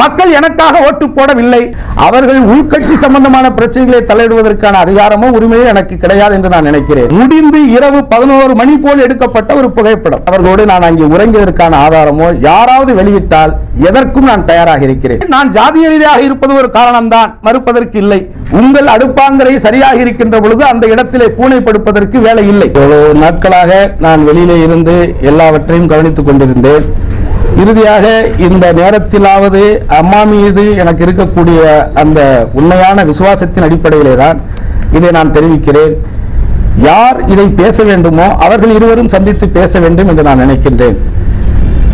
மக்கள் எனக்காக ஓட்டு போடவில்லை. அவர்கள் உள்கட்சி சம்பந்தமான பிரச்சனைகளை தலையிடுவதற்கான அதிகாரமோ உரிமையோ எனக்கு கிடையாது என்று நான் நினைக்கிறேன். முடிந்து இரவு பதினோரு மணி போல் எடுக்கப்பட்ட ஒரு புகைப்படம். அவர்களோடு நான் அங்கே உறங்கியதற்கான ஆதாரமோ யாராவது வெளியிட்டால் எதற்கும் நான் தயாராக இருக்கிறேன். நான் ஜாதிய ரீதியாக இருப்பது ஒரு காரணம்தான். மறுப்பதற்கு இல்லை. உங்கள் அடுப்பாங்கரை சரியாக இருக்கின்ற பொழுது அந்த இடத்திலே பூனை படுப்பதற்கு வேலை இல்லை. நாட்களாக நான் வெளியிலே இருந்து எல்லாவற்றையும் கவனித்துக் கொண்டிருந்தேன். இறுதியாக இந்த நேரத்திலாவது அம்மா மீது எனக்கு இருக்கக்கூடிய அந்த உண்மையான விசுவாசத்தின் அடிப்படையிலே தான் இதை நான் தெரிவிக்கிறேன். யார் இதை பேச வேண்டுமோ அவர்கள் இருவரும் சந்தித்து பேச வேண்டும் என்று நான் நினைக்கின்றேன்.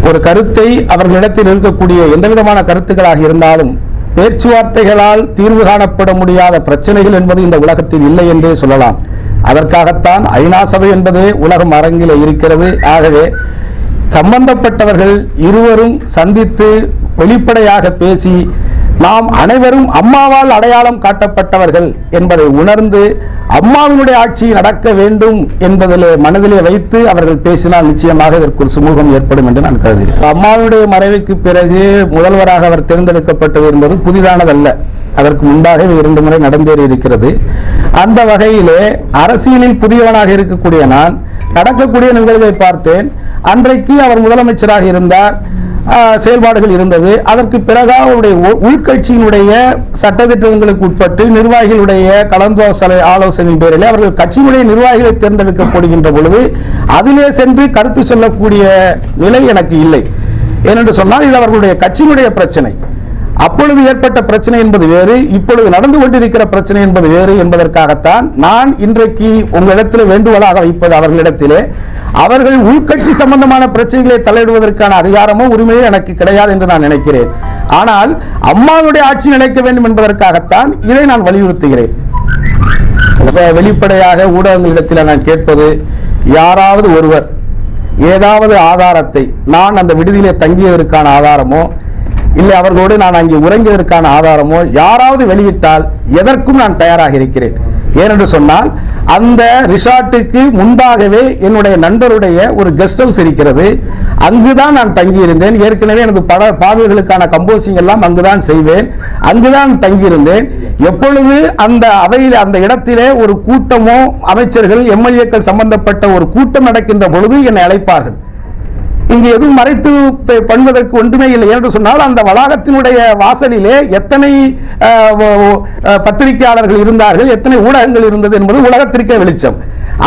ஒரு கருத்தை அவர்களிடத்தில் இருக்கக்கூடிய எந்த விதமான கருத்துக்களாக இருந்தாலும் பேச்சுவார்த்தைகளால் தீர்வு காணப்பட முடியாத பிரச்சனைகள் என்பது இந்த உலகத்தில் இல்லை என்றே சொல்லலாம். அதற்காகத்தான் ஐநா சபை என்பதே உலகம் அரங்கிலே இருக்கிறது. ஆகவே சம்பந்தப்பட்டவர்கள் இருவரும் சந்தித்து வெளிப்படையாக பேசி நாம் அனைவரும் அம்மாவால் அடையாளம் காட்டப்பட்டவர்கள் என்பதை உணர்ந்து அம்மாவினுடைய ஆட்சி நடக்க வேண்டும் என்பதிலே மனதிலே வைத்து அவர்கள் பேசினால் நிச்சயமாக இதற்கு ஒரு சுமூகம் ஏற்படும் என்று நான் கருதுகிறேன். அம்மாவினுடைய மறைவுக்கு பிறகு முதல்வராக அவர் தேர்ந்தெடுக்கப்பட்டது என்பது புதிதானதல்ல. அதற்கு முன்பாக இரண்டு முறை நடந்தேறி இருக்கிறது அந்த வகையிலே அரசியலில் புதியவனாக இருக்கக்கூடிய நான் நடக்கக்கூடிய நிகழ்வை பார்த்தேன். அன்றைக்கு அவர் முதலமைச்சராக இருந்தார். செயல்பாடுகள் இருந்தது. அதற்கு பிறகு அவருடைய உ- உள்கட்சியினுடைய சட்டத்திட்டங்களுக்கு உட்பட்டு நிர்வாகிகளுடைய கலந்தாலோசனை ஆலோசனை பேரில் அவர்கள் கட்சியினுடைய நிர்வாகிகளை தேர்ந்தெடுக்கப்படுகின்ற பொழுது அதிலே சென்று கருத்து சொல்லக்கூடிய நிலை எனக்கு இல்லை. ஏனென்று சொன்னால் இது அவர்களுடைய கட்சியினுடைய பிரச்சனை. அப்பொழுது ஏற்பட்ட பிரச்சனை என்பது வேறு இப்பொழுது நடந்து கொண்டிருக்கிற பிரச்சனை என்பது வேறு என்பதற்காகத்தான் நான் இன்றைக்கு உங்களிடத்தில் வேண்டுகோளாக வைப்பது அவர்களிடத்திலே. அவர்கள் உள்கட்சி சம்பந்தமான பிரச்சனைகளை தலையிடுவதற்கான அதிகாரமோ உரிமையோ எனக்கு கிடையாது என்று நான் நினைக்கிறேன். ஆனால் அம்மாவுடைய ஆட்சி நினைக்க வேண்டும் என்பதற்காகத்தான் இதை நான் வலியுறுத்துகிறேன். வெளிப்படையாக ஊடகங்களிடத்தில் நான் கேட்பது யாராவது ஒருவர் ஏதாவது ஆதாரத்தை நான் அந்த விடுதியிலே தங்கியதற்கான ஆதாரமோ இல்லை அவர்களோடு நான் அங்கே உறங்கியதற்கான ஆதாரமோ யாராவது வெளியிட்டால் எதற்கும் நான் தயாராக இருக்கிறேன். ஏனென்று சொன்னால் அந்த ரிசார்ட்டுக்கு முன்பாகவே என்னுடைய நண்பருடைய ஒரு கெஸ்ட் ஹவுஸ் இருக்கிறது. அங்குதான் நான் தங்கியிருந்தேன். ஏற்கனவே எனது பட பாடல்களுக்கான கம்போசிங் எல்லாம் அங்குதான் செய்வேன். அங்குதான் தங்கியிருந்தேன். எப்பொழுது அந்த அவையில் அந்த இடத்திலே ஒரு கூட்டமோ அமைச்சர்கள் எம்எல்ஏக்கள் சம்பந்தப்பட்ட ஒரு கூட்டம் நடக்கின்ற பொழுது என்னை அழைப்பார்கள். இங்கு எதுவும் மறைத்து பண்ணுவதற்கு ஒன்றுமே இல்லை. என்று சொன்னால் அந்த வளாகத்தினுடைய வாசலிலே எத்தனை பத்திரிகையாளர்கள் இருந்தார்கள் எத்தனை ஊடகங்கள் இருந்தது என்பது உலகத்திற்கே வெளிச்சம்.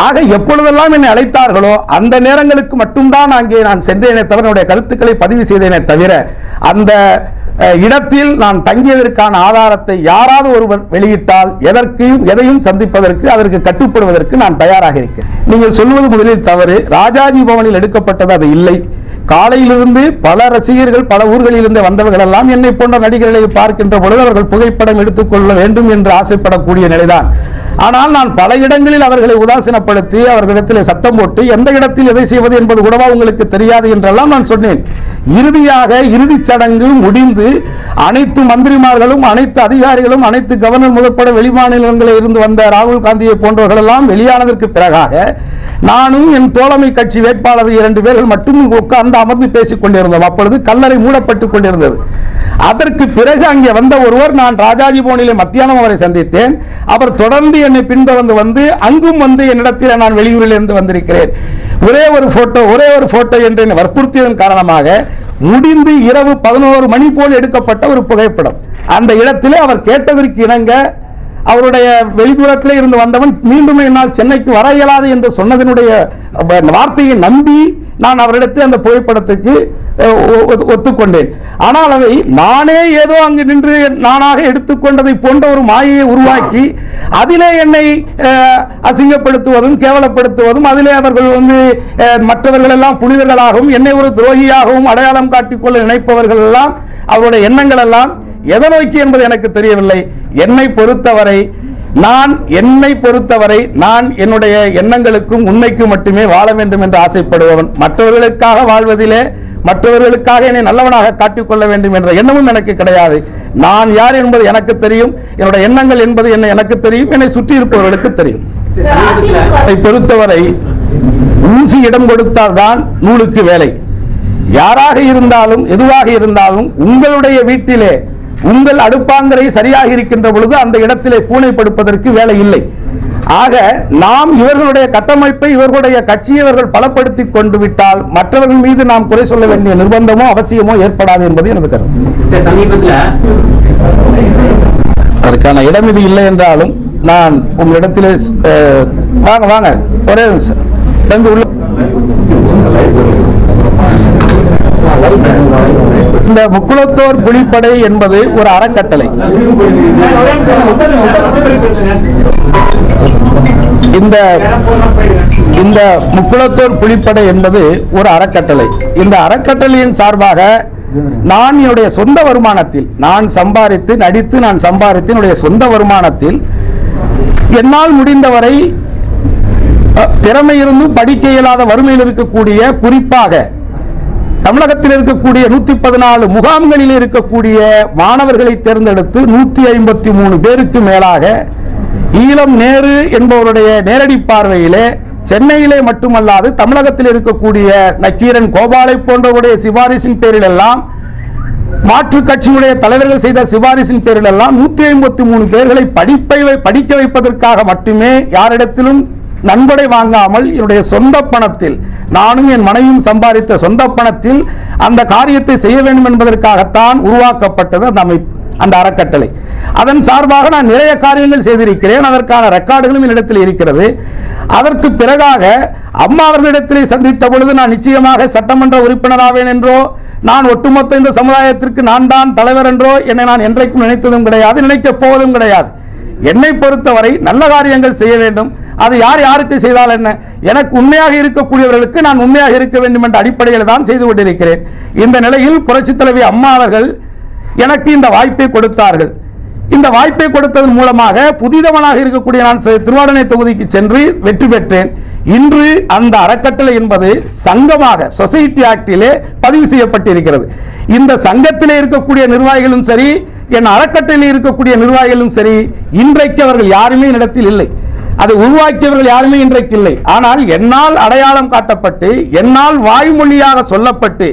ஆக எப்பொழுதெல்லாம் என்னை அழைத்தார்களோ அந்த நேரங்களுக்கு மட்டும்தான் அங்கே நான் சென்றேனே தவிர என்னுடைய கருத்துக்களை பதிவு செய்தேனே தவிர அந்த இடத்தில் நான் தங்கியதற்கான ஆதாரத்தை யாராவது ஒருவர் வெளியிட்டால் எதற்கையும் எதையும் சந்திப்பதற்கு அதற்கு கட்டுப்படுவதற்கு நான் தயாராக இருக்கிறேன். நீங்கள் சொல்வது முதலில் தவறு. ராஜாஜி பவனில் எடுக்கப்பட்டது அது இல்லை. காலையிலிருந்து பல ரசிகர்கள் பல ஊர்களிலிருந்து வந்தவர்கள் எல்லாம் என்னை போன்ற நடிகர்களை பார்க்கின்ற பொழுது அவர்கள் புகைப்படம் எடுத்துக்கொள்ள வேண்டும் என்று ஆசைப்படக்கூடிய நிலைதான். ஆனால் நான் பல இடங்களில் அவர்களை உதாசீனப்படுத்தி அவர்களிடத்தில் சத்தம் போட்டு எந்த இடத்தில் எதை செய்வது என்பது கூடவா உங்களுக்கு தெரியாது என்றெல்லாம் நான் சொன்னேன். இறுதியாக இறுதிச் சடங்கு முடிந்து அனைத்து மந்திரிமார்களும் அனைத்து அதிகாரிகளும் அனைத்து கவர்னர் முதற்பட வெளிமாநிலங்களில் இருந்து வந்த ராகுல் காந்தியை போன்றவர்கள் எல்லாம் வெளியானதற்கு பிறகாக நானும் என் தோழமை கட்சி வேட்பாளர் இரண்டு பேர்கள் மட்டும் உட்கார்ந்து அமர்ந்து பேசிக் கொண்டிருந்தோம். அப்பொழுது கல்லறை மூடப்பட்டுக் கொண்டிருந்தது. அதற்கு பிறகு அங்கே வந்த ஒருவர் நான் ராஜாஜி போனிலே மத்தியானம் அவரை சந்தித்தேன். அவர் தொடர்ந்து என்னை பின்தொடர்ந்து வந்து அங்கும் வந்து என்னிடத்தில் நான் வெளியூரில் இருந்து வந்திருக்கிறேன். ஒரே ஒரு போட்டோ ஒரே ஒரு போட்டோ என்று என்னை வற்புறுத்தியதன் காரணமாக முடிந்து இரவு பதினோரு மணி போல் எடுக்கப்பட்ட ஒரு புகைப்படம். அந்த இடத்திலே அவர் கேட்டதற்கு இணங்க அவருடைய வெளிதூரத்தில் இருந்து வந்தவன் மீண்டும் என்னால் சென்னைக்கு வர இயலாது என்று சொன்னதனுடைய வார்த்தையை நம்பி நான் அவரிடத்தில் அந்த புகைப்படத்துக்கு ஒத்துக்கொண்டேன். ஆனால் அதை நானே ஏதோ அங்கு நின்று நானாக எடுத்துக்கொண்டதை போன்ற ஒரு மாயையை உருவாக்கி அதிலே என்னை அசிங்கப்படுத்துவதும் கேவலப்படுத்துவதும் அதிலே அவர்கள் வந்து மற்றவர்கள் எல்லாம் புனிதர்களாகவும் என்னை ஒரு துரோகியாகவும் அடையாளம் காட்டிக்கொள்ள நினைப்பவர்கள் எல்லாம் அவருடைய எண்ணங்கள் எல்லாம் எதை நோக்கி என்பது எனக்கு தெரியவில்லை. என்னை பொறுத்தவரை நான் என்னை பொறுத்தவரை நான் என்னுடைய எண்ணங்களுக்கும் உண்மைக்கும் மட்டுமே வாழ வேண்டும் என்று ஆசைப்படுபவன். மற்றவர்களுக்காக வாழ்வதிலே மற்றவர்களுக்காக என்னை நல்லவனாக காட்டிக்கொள்ள வேண்டும் என்ற எண்ணமும் எனக்கு கிடையாது. நான் யார் என்பது எனக்கு தெரியும். என்னுடைய எண்ணங்கள் என்பது என்ன எனக்கு தெரியும். என்னை சுற்றி இருப்பவர்களுக்கு தெரியும். அதை பொறுத்தவரை ஊசி இடம் கொடுத்தால்தான் நூலுக்கு வேலை. யாராக இருந்தாலும் எதுவாக இருந்தாலும் உங்களுடைய வீட்டிலே உங்கள் அடுப்பாங்கரை சரியாக இருக்கின்ற பொழுது அந்த இடத்திலே பூனை படுப்பதற்கு வேலை இல்லை. ஆக நாம் இவர்களுடைய கட்டமைப்பை இவர்களுடைய கட்சியை இவர்கள் பலப்படுத்திக் கொண்டு விட்டால் மற்றவர்கள் மீது நாம் குறை சொல்ல வேண்டிய நிர்பந்தமோ அவசியமோ ஏற்படாது என்பது எனது கருத்து. அதற்கான இடம் இது இல்லை என்றாலும் நான் உங்களிடத்திலே வாங்க வாங்க ஒரே நிமிஷம். உள்ள இந்த முக்குளத்தோர் புலிப்படை என்பது ஒரு அறக்கட்டளை. இந்த இந்த முக்குளத்தோர் புலிப்படை என்பது ஒரு அறக்கட்டளை. இந்த அறக்கட்டளையின் சார்பாக நான் என்னுடைய சொந்த வருமானத்தில் நான் சம்பாதித்து நடித்து நான் சம்பாதித்து என்னுடைய சொந்த வருமானத்தில் என்னால் முடிந்தவரை அஹ், திறமை இருந்தும் படிக்க இயலாத வறுமையில் இருக்கக்கூடிய குறிப்பாக தமிழகத்தில் இருக்கக்கூடிய நூத்தி பதினாலு முகாம்களில் இருக்கக்கூடிய மாணவர்களை தேர்ந்தெடுத்து நூத்தி ஐம்பத்தி மூணு பேருக்கு மேலாக ஈழம் நேரு என்பவருடைய நேரடி பார்வையிலே சென்னையிலே மட்டுமல்லாது தமிழகத்தில் இருக்கக்கூடிய நக்கீரன் கோபாலை போன்றவருடைய சிபாரிசின் பேரில் எல்லாம் மாற்று கட்சியுடைய தலைவர்கள் செய்த சிபாரிசின் பேரில் எல்லாம் நூத்தி ஐம்பத்தி மூணு பேர்களை படிப்பை வை- படிக்க வைப்பதற்காக மட்டுமே யாரிடத்திலும் நன்கொடை வாங்காமல் என்னுடைய சொந்த பணத்தில் நானும் என் மனைவியும் சம்பாதித்த சொந்த பணத்தில் அந்த காரியத்தை செய்ய வேண்டும் என்பதற்காகத்தான் உருவாக்கப்பட்டது அந்த அமைப்பு அந்த அறக்கட்டளை. அதன் சார்பாக நான் நிறைய காரியங்கள் செய்திருக்கிறேன். அதற்கான ரெக்கார்டுகளும் என்னிடத்தில் இருக்கிறது. அதற்கு பிறகாக அம்மா அவர்களிடத்திலே சந்தித்த பொழுது நான் நிச்சயமாக சட்டமன்ற உறுப்பினராவேன் என்றோ நான் ஒட்டுமொத்த இந்த சமுதாயத்திற்கு நான் தான் தலைவர் என்றோ என்னை நான் என்றைக்கும் நினைத்ததும் கிடையாது நினைக்கப் போவதும் கிடையாது. என்னை பொறுத்தவரை நல்ல காரியங்கள் செய்ய வேண்டும். அது யார் யாருக்கு செய்தால் என்ன? எனக்கு உண்மையாக இருக்கக்கூடியவர்களுக்கு நான் உண்மையாக இருக்க வேண்டும் என்ற அடிப்படையில் தான் செய்து கொண்டிருக்கிறேன். இந்த நிலையில் புரட்சித் தலைவி அம்மா அவர்கள் எனக்கு இந்த வாய்ப்பை கொடுத்தார்கள். இந்த வாய்ப்பை கொடுத்ததன் மூலமாக புதிதவனாக இருக்கக்கூடிய நான் செ- திருவாடனை தொகுதிக்கு சென்று வெற்றி பெற்றேன். இன்று அந்த அறக்கட்டளை என்பது சங்கமாக சொசைட்டி ஆக்டிலே பதிவு செய்யப்பட்டிருக்கிறது. இந்த சங்கத்திலே இருக்கக்கூடிய நிர்வாகிகளும் சரி என் அறக்கட்டளையில் இருக்கக்கூடிய நிர்வாகிகளும் சரி இன்றைக்கு அவர்கள் யாருமே இடத்தில் இல்லை. அதை உருவாக்கியவர்கள் யாருமே இன்றைக்கு இல்லை ஆனால் என்னால் அடையாளம் காட்டப்பட்டு என்னால் வாய்மொழியாக சொல்லப்பட்டு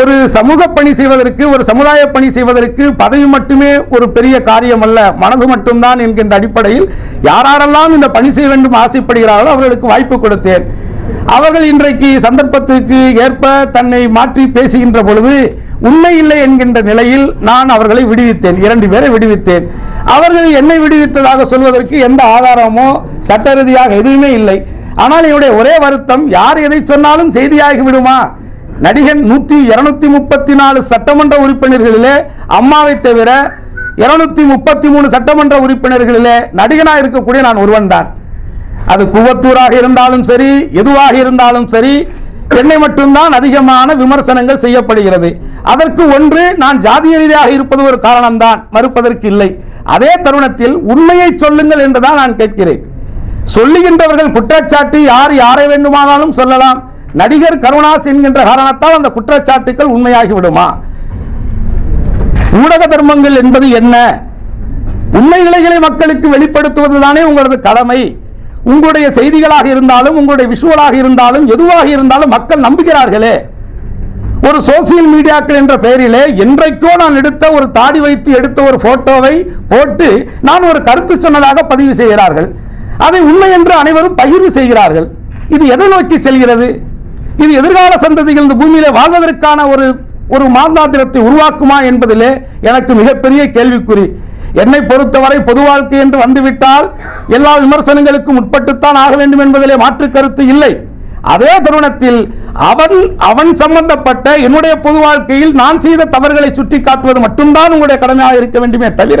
ஒரு சமூக பணி செய்வதற்கு ஒரு சமுதாய பணி செய்வதற்கு பதவி மட்டுமே ஒரு பெரிய காரியம் அல்ல மனது மட்டும்தான் என்கின்ற அடிப்படையில் யாரெல்லாம் இந்த பணி செய்ய வேண்டும் ஆசைப்படுகிறார்களோ அவர்களுக்கு வாய்ப்பு கொடுத்தேன். அவர்கள் இன்றைக்கு சந்தர்ப்பத்துக்கு ஏற்ப தன்னை மாற்றி பேசுகின்ற பொழுது உண்மை இல்லை என்கின்ற நிலையில் நான் அவர்களை விடுவித்தேன். இரண்டு பேரை விடுவித்தேன். அவர்கள் என்னை விடுவித்ததாக சொல்வதற்கு எந்த ஆதாரமோ சட்ட ரீதியாக எதுவுமே இல்லை. ஆனால் என்னுடைய ஒரே வருத்தம் யார் எதை சொன்னாலும் செய்தியாகி விடுமா? நடிகன் நூத்தி இருநூத்தி முப்பத்தி நாலு சட்டமன்ற உறுப்பினர்களிலே அம்மாவை தவிர இருநூத்தி முப்பத்தி மூணு சட்டமன்ற உறுப்பினர்களிலே நடிகனாக இருக்கக்கூடிய நான் ஒருவன் தான். அது குவத்தூராக இருந்தாலும் சரி எதுவாக இருந்தாலும் சரி என்னை மட்டும்தான் அதிகமான விமர்சனங்கள் செய்யப்படுகிறது. அதற்கு ஒன்று நான் ஜாதிய ரீதியாக இருப்பது ஒரு காரணம்தான் மறுப்பதற்கு இல்லை. அதே தருணத்தில் உண்மையை சொல்லுங்கள் என்றுதான் நான் கேட்கிறேன். சொல்லுகின்றவர்கள் குற்றச்சாட்டு யார் யாரை வேண்டுமானாலும் சொல்லலாம். நடிகர் கருணாஸ் என்கின்ற காரணத்தால் அந்த குற்றச்சாட்டுகள் உண்மையாகி விடுமா ஊடக தர்மங்கள் என்பது என்ன? உண்மை நிலைகளை மக்களுக்கு வெளிப்படுத்துவதுதானே உங்களது கடமை. உங்களுடைய செய்திகளாக இருந்தாலும் உங்களுடைய விஷுவலாக இருந்தாலும் எதுவாக இருந்தாலும் மக்கள் நம்புகிறார்களே. ஒரு சோசியல் மீடியாக்கள் என்ற பெயரிலே என்றைக்கோ நான் எடுத்த ஒரு தாடி வைத்து எடுத்த ஒரு போட்டோவை போட்டு நான் ஒரு கருத்து சொன்னதாக பதிவு செய்கிறார்கள். அதை உண்மை என்று அனைவரும் பகிர்வு செய்கிறார்கள். இது எதை நோக்கி செல்கிறது? இது எதிர்கால சந்ததிகள் இந்த பூமியிலே வாழ்வதற்கான ஒரு ஒரு மாந்தாந்திரத்தை உருவாக்குமா என்பதிலே எனக்கு மிகப்பெரிய கேள்விக்குறி. என்னை பொறுத்தவரை பொது வாழ்க்கை என்று வந்துவிட்டால் எல்லா விமர்சனங்களுக்கும் உட்பட்டுத்தான் ஆக வேண்டும் என்பதிலே மாற்று கருத்து இல்லை. அதே தருணத்தில் அவன் அவன் சம்பந்தப்பட்ட என்னுடைய பொது வாழ்க்கையில் நான் செய்த தவறுகளை சுட்டி காட்டுவது மட்டும்தான் உங்களுடைய கடமையாக இருக்க வேண்டுமே தவிர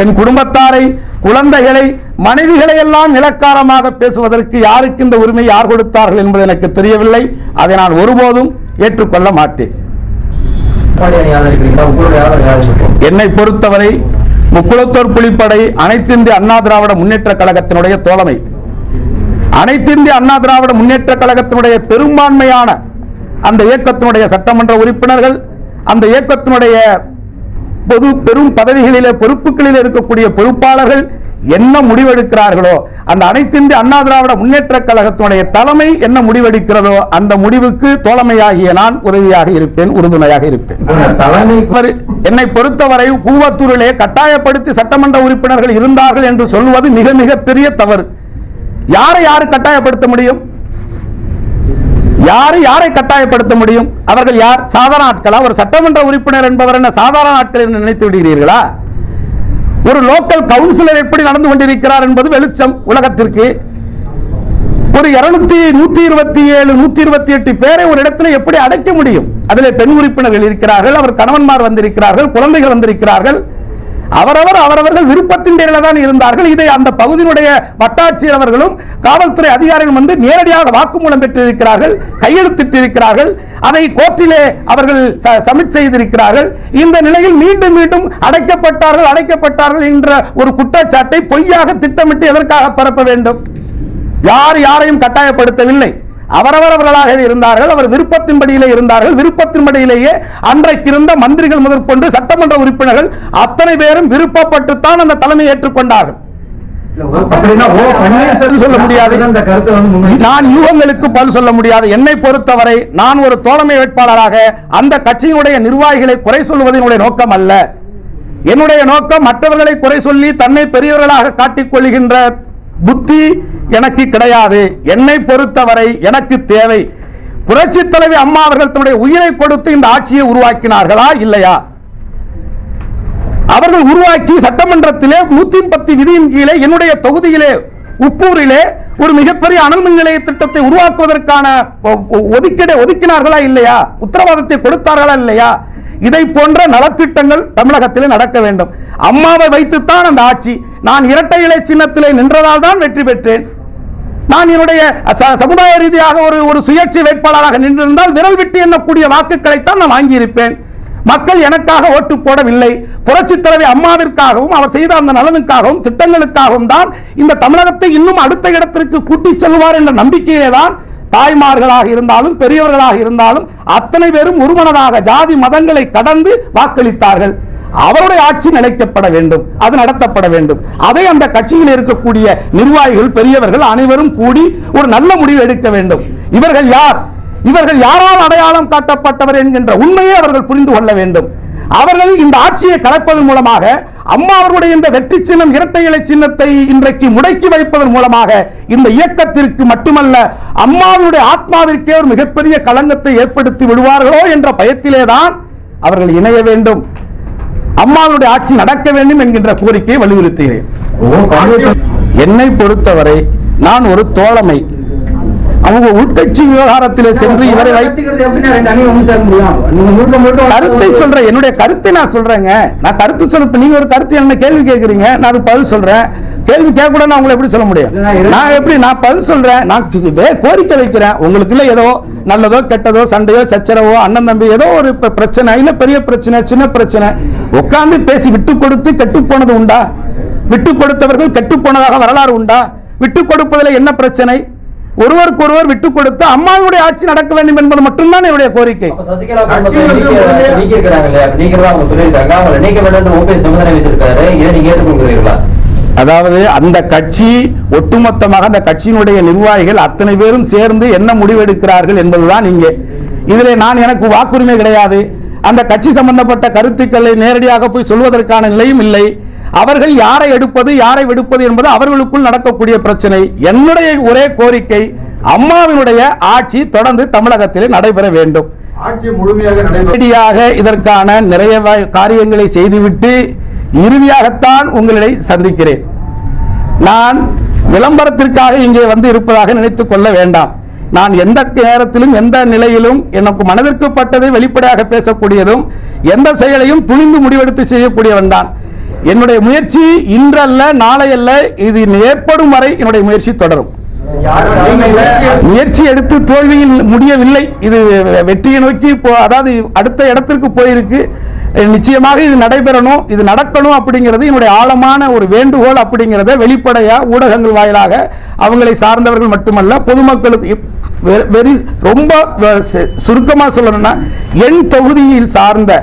என் குடும்பத்தாரை குழந்தைகளை மனைவிகளை எல்லாம் இலக்காரமாக பேசுவதற்கு யாருக்கு இந்த உரிமை யார் கொடுத்தார்கள் என்பது எனக்கு தெரியவில்லை. அதை நான் ஒருபோதும் ஏற்றுக்கொள்ள மாட்டேன். என்னை பொறுத்தவரை முக்குளத்தோர் புலிப்படை அனைத்திந்திய அண்ணா திராவிட முன்னேற்ற கழகத்தினுடைய தோழமை. அனைத்திந்திய அண்ணா திராவிட முன்னேற்ற கழகத்தினுடைய பெரும்பான்மையான அந்த இயக்கத்தினுடைய சட்டமன்ற உறுப்பினர்கள் அந்த இயக்கத்தினுடைய பொது பெரும் பதவிகளிலே பொறுப்புகளில் இருக்கக்கூடிய பொறுப்பாளர்கள் என்ன முடிவெடுக்கிறார்களோ அந்த அனைத்திந்திய அண்ணா திராவிட முன்னேற்ற கழகத்தினுடைய தலைமை என்ன முடிவெடுக்கிறதோ அந்த முடிவுக்கு தோழமையாகிய நான் உதவியாக இருப்பேன் உறுதுணையாக இருப்பேன். என்னை பொறுத்தவரை கூவத்தூரிலே கட்டாயப்படுத்தி சட்டமன்ற உறுப்பினர்கள் இருந்தார்கள் என்று சொல்வது மிக மிக பெரிய தவறு. யாரை யாரு கட்டாயப்படுத்த முடியும்? யாரை யாரை கட்டாயப்படுத்த முடியும்? அவர்கள் யார்? சாதாரண ஆட்களா? ஒரு சட்டமன்ற உறுப்பினர் என்பவர் என்ன சாதாரண ஆட்கள் என்று நினைத்து விடுகிறீர்களா? ஒரு லோக்கல் கவுன்சிலர் எப்படி நடந்து கொண்டிருக்கிறார் என்பது வெளிச்சம் உலகத்திற்கு. ஒரு இருநூத்தி நூத்தி இருபத்தி ஏழு நூத்தி இருபத்தி எட்டு பேரை ஒரு இடத்துல எப்படி அடைக்க முடியும்? அதில் பெண் உறுப்பினர்கள் இருக்கிறார்கள் அவர் கணவன்மார் வந்திருக்கிறார்கள் குழந்தைகள் வந்திருக்கிறார்கள். அவரவர் அவரவர்கள் விருப்பத்தின் பேரில் தான் இருந்தார்கள். இதை அந்த பகுதியினுடைய வட்டாட்சியர் அவர்களும் காவல்துறை அதிகாரிகள் வந்து நேரடியாக வாக்குமூலம் பெற்றிருக்கிறார்கள் கையெழுத்திட்டிருக்கிறார்கள். அதை கோர்ட்டிலே அவர்கள் சப்மிட் செய்திருக்கிறார்கள். இந்த நிலையில் மீண்டும் மீண்டும் அடைக்கப்பட்டார்கள் அடைக்கப்பட்டார்கள் என்ற ஒரு குற்றச்சாட்டை பொய்யாக திட்டமிட்டு எதற்காக பரப்ப வேண்டும்? யார் யாரையும் கட்டாயப்படுத்தவில்லை. அவரவரவர்களாக இருந்தார்கள் அவர் விருப்பத்தின்படியிலே இருந்தார்கள். விருப்பத்தின்படியிலேயே அன்றைக்கு இருந்த மந்திரிகள் முதற்கொண்டு சட்டமன்ற உறுப்பினர்கள் அத்தனை பேரும் விருப்பப்பட்டுத்தான் அந்த தலைமை ஏற்றுக்கொண்டார்கள். சொல்ல முடியாது. நான் யூகங்களுக்கு பதில் சொல்ல முடியாது. என்னை பொறுத்தவரை நான் ஒரு தோழமை வேட்பாளராக அந்த கட்சியினுடைய நிர்வாகிகளை குறை சொல்வதனுடைய நோக்கம் அல்ல. என்னுடைய நோக்கம் மற்றவர்களை குறை சொல்லி தன்னை பெரியவர்களாக காட்டிக் கொள்கின்ற புத்தி எனக்கு கிடையாது. என்னை பொறுத்தவரை எனக்கு தேவை. புரட்சி தலைவி அம்மா அவர்கள் தன்னுடைய உயிரை கொடுத்து இந்த ஆட்சியை உருவாக்கினார்களா? இல்லையா? அவர்கள் உருவாக்கி சட்டமன்றத்திலே நூத்தி பத்து விதியின் கீழே என்னுடைய தொகுதியிலே உப்பூரிலே ஒரு மிகப்பெரிய அனல் மின் நிலைய திட்டத்தை உருவாக்குவதற்கான ஒ- ஒதுக்கீடு ஒதுக்கினார்களா? இல்லையா? உத்தரவாதத்தை கொடுத்தார்களா? இல்லையா? இதை போன்ற நலத்திட்டங்கள் தமிழகத்திலே நடக்க வேண்டும். அம்மாவை வைத்துத்தான் அந்த ஆட்சி. நான் இரட்டை இலை சின்னத்திலே நின்றதால் தான் வெற்றி பெற்றேன். நான் என்னுடைய ச- சமுதாய ரீதியாக ஒரு ஒரு சுயேட்சை வேட்பாளராக நின்றிருந்தால் விரல் விட்டு எண்ணக்கூடிய வாக்குகளைத்தான் நான் வாங்கியிருப்பேன். மக்கள் எனக்காக ஓட்டு போடவில்லை. புரட்சி தலைவி அம்மாவிற்காகவும் அவர் செய்த அந்த நலனுக்காகவும் திட்டங்களுக்காகவும் தான் இந்த தமிழகத்தை இன்னும் அடுத்த இடத்திற்கு கூட்டிச் செல்வார் என்ற நம்பிக்கையிலே தான் தாய்மார்களாக இருந்தாலும் பெரியவர்களாக இருந்தாலும் அத்தனை பேரும் ஒருமனதாக ஜாதி மதங்களை கடந்து வாக்களித்தார்கள். அவருடைய ஆட்சி நிலைக்கப்பட வேண்டும் அது நடத்தப்பட வேண்டும். அதை அந்த கட்சியில் இருக்கக்கூடிய நிர்வாகிகள் பெரியவர்கள் அனைவரும் கூடி ஒரு நல்ல முடிவு எடுக்க வேண்டும். இவர்கள் யார்? இவர்கள் யாரால் அடையாளம் காட்டப்பட்டவர் என்கின்ற உண்மையை அவர்கள் புரிந்து கொள்ள வேண்டும். அவர்கள் இந்த ஆட்சியை கலைப்பதன் மூலமாக அம்மா அவர்களுடைய இந்த வெற்றி சின்னம் இரட்டை இலை சின்னத்தை இன்றைக்கு முடக்கி வைப்பதன் மூலமாக இந்த இயக்கத்திற்கு மட்டுமல்ல அம்மாவுடைய ஆத்மாவிற்கே ஒரு மிகப்பெரிய களங்கத்தை ஏற்படுத்தி விடுவார்களோ என்ற பயத்திலேதான் அவர்கள் இணைய வேண்டும். அம்மாவுடைய ஆட்சி நடக்க வேண்டும் என்கின்ற கோரிக்கையை வலியுறுத்துகிறேன். என்னை பொறுத்தவரை நான் ஒரு தோழமை. அவங்க உட்கட்சி விவகாரத்திலே சென்று இவரை கருத்தை சொல்றேன். என்னுடைய கருத்தை நான் சொல்றேங்க. நான் கருத்து சொல்ல நீங்க ஒரு கருத்து என்ன கேள்வி கேட்கறீங்க நான் அதுக்கு பதில் சொல்றேன். கேள்வி கேட்க கூட நான் உங்களை எப்படி சொல்ல முடியும்? நான் எப்படி நான் பதில் சொல்றேன். நான் கோரிக்கை வைக்கிறேன். உங்களுக்கு இல்ல ஏதோ நல்லதோ கெட்டதோ சண்டையோ சச்சரவோ அண்ணன் தம்பி ஏதோ ஒரு பிரச்சனை இல்ல பெரிய பிரச்சனை சின்ன பிரச்சனை. உட்கார்ந்து பேசி விட்டு கொடுத்து கெட்டு போனது உண்டா? விட்டு கொடுத்தவர்கள் கெட்டு போனதாக வரலாறு உண்டா? விட்டு கொடுப்பதில் என்ன பிரச்சனை? ஒருவருக்கொருவர் விட்டு கொடுத்து அம்மாவுடைய ஆட்சி நடக்க வேண்டும் என்பது மட்டும்தான் என்னுடைய கோரிக்கை. நீங்க? அதாவது அந்த கட்சி ஒட்டுமொத்தமாக அந்த கட்சியினுடைய நிர்வாகிகள் அத்தனை பேரும் சேர்ந்து என்ன முடிவெடுக்கிறார்கள் என்பதுதான் இங்கே. இதிலே நான் எனக்கு வாக்குரிமை கிடையாது. அந்த கட்சி சம்பந்தப்பட்ட கருத்துக்களை நேரடியாக போய் சொல்வதற்கான நிலையும் இல்லை. அவர்கள் யாரை எடுப்பது யாரை விடுப்பது என்பது அவர்களுக்குள் நடக்கக்கூடிய பிரச்சனை. என்னுடைய ஒரே கோரிக்கை அம்மாவினுடைய ஆட்சி தொடர்ந்து தமிழகத்திலே நடைபெற வேண்டும். இதற்கான நிறைய காரியங்களை செய்துவிட்டு இறுதியாகத்தான் உங்களை சந்திக்கிறேன். நான் விளம்பரத்திற்காக இங்கே வந்து இருப்பதாக நினைத்துக் கொள்ள வேண்டாம். நான் எந்த நேரத்திலும் எந்த நிலையிலும் எனக்கு மனதிற்கு பட்டதை வெளிப்படையாக பேசக்கூடியதும் எந்த செயலையும் துணிந்து முடிவெடுத்து செய்யக்கூடியவன் தான். என்னுடைய முயற்சி இன்றல்ல நாளை அல்ல இது ஏற்படும் வரை என்னுடைய முயற்சி தொடரும். முயற்சி எடுத்து தோல்வியில் முடியவில்லை. இது வெற்றியை நோக்கி அதாவது அடுத்த இடத்திற்கு போயிருக்கு. நிச்சயமாக இது நடைபெறணும் இது நடக்கணும் அப்படிங்கிறது என்னுடைய ஆழமான ஒரு வேண்டுகோள் அப்படிங்கிறத வெளிப்படையா ஊடகங்கள் வாயிலாக அவங்களை சார்ந்தவர்கள் மட்டுமல்ல பொதுமக்களுக்கு வெரி ரொம்ப சுருக்கமாக சொல்லணும்னா என் தொகுதியில் சார்ந்த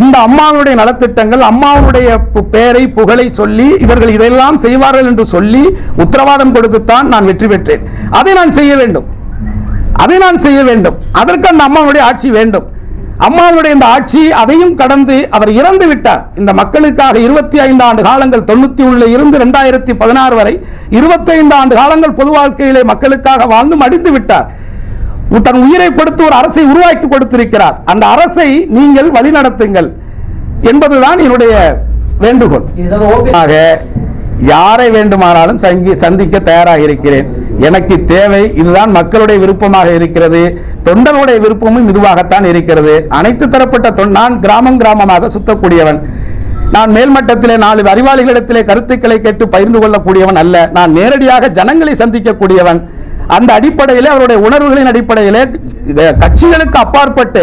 இந்த அம்மாவுடைய நலத்திட்டங்கள் அம்மாவுடைய பெயரை புகழை சொல்லி இவர்கள் இதெல்லாம் செய்வார்கள் என்று சொல்லி உத்தரவாதம் கொடுத்துத்தான் நான் வெற்றி பெற்றேன். அதை நான் செய்ய வேண்டும். அதை நான் செய்ய வேண்டும். அதற்கு அந்த அம்மாவுடைய ஆட்சி வேண்டும். அம்மாவுடைய இந்த ஆட்சி அதையும் கடந்து அவர் இறந்து விட்டார். இந்த மக்களுக்காக இருபத்தி ஐந்து ஆண்டு காலங்கள் தொண்ணூத்தி உள்ள இருந்து ரெண்டாயிரத்தி பதினாறு வரை இருபத்தி ஐந்து ஆண்டு காலங்கள் பொது வாழ்க்கையிலே மக்களுக்காக வாழ்ந்து மடிந்து விட்டார். தன் உயிரை கொடுத்து ஒரு அரசை உருவாக்கி கொடுத்திருக்கிறார். அந்த அரசை நீங்கள் வழிநடத்துங்கள் என்பதுதான் என்னுடைய வேண்டுகோள். ஆக யாரை வேண்டுமானாலும் சங்கி- சந்திக்க தயாராக இருக்கிறேன். எனக்கு தேவை இதுதான் மக்களுடைய விருப்பமாக இருக்கிறது. தொண்டர்களுடைய விருப்பமும் இதுவாகத்தான் இருக்கிறது. அனைத்து தரப்பட்ட நான் கிராமம் கிராமமாக சுத்தக்கூடியவன். நான் மேல்மட்டத்திலே நாலு அறிவாளிகளிடத்திலே கருத்துக்களை கேட்டு பகிர்ந்து கொள்ளக்கூடியவன் அல்ல. நான் நேரடியாக ஜனங்களை சந்திக்கக்கூடியவன். அந்த அடிப்படையிலே அவருடைய உணர்வுகளின் அடிப்படையிலே கட்சிகளுக்கு அப்பாற்பட்டு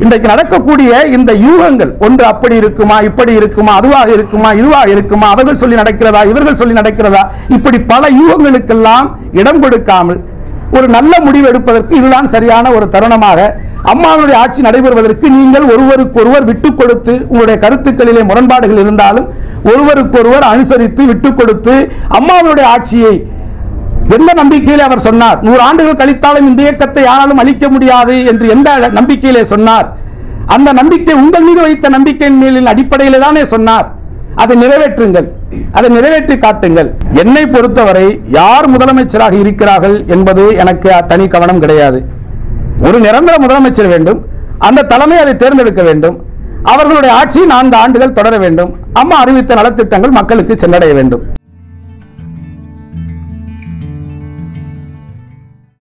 இன்றைக்கு நடக்கக்கூடிய இந்த யூகங்கள் ஒன்று அப்படி இருக்குமா இப்படி இருக்குமா அதுவாக இருக்குமா இதுவாக இருக்குமா அவர்கள் சொல்லி நடக்கிறதா இவர்கள் சொல்லி நடக்கிறதா இப்படி பல யூகங்களுக்கெல்லாம் இடம் கொடுக்காமல் ஒரு நல்ல முடிவு எடுப்பதற்கு இதுதான் சரியான ஒரு தருணமாக அம்மாவுடைய ஆட்சி நடைபெறுவதற்கு நீங்கள் ஒருவருக்கொருவர் விட்டுக் கொடுத்து உங்களுடைய கருத்துக்களிலே முரண்பாடுகள் இருந்தாலும் ஒருவருக்கொருவர் அனுசரித்து விட்டுக் கொடுத்து அம்மாவுடைய ஆட்சியை எந்த நம்பிக்கையிலே அவர் சொன்னார்? நூறு ஆண்டுகள் கழித்தாலும் இந்த இயக்கத்தை யாராலும் அழிக்க முடியாது என்று எந்த நம்பிக்கையிலே சொன்னார்? அந்த நம்பிக்கை உங்கள் மீது வைத்த நம்பிக்கையின் மேலின் அடிப்படையிலே தானே சொன்னார்? அதை நிறைவேற்றுங்கள். அதை நிறைவேற்றி காட்டுங்கள். என்னை பொறுத்தவரை யார் முதலமைச்சராக இருக்கிறார்கள் என்பது எனக்கு தனி கவனம் கிடையாது. ஒரு நிரந்தர முதலமைச்சர் வேண்டும். அந்த தலைமை அதை தேர்ந்தெடுக்க வேண்டும். அவர்களுடைய ஆட்சி நான்கு ஆண்டுகள் தொடர வேண்டும். அம்மா அறிவித்த நலத்திட்டங்கள் மக்களுக்கு சென்றடைய வேண்டும்.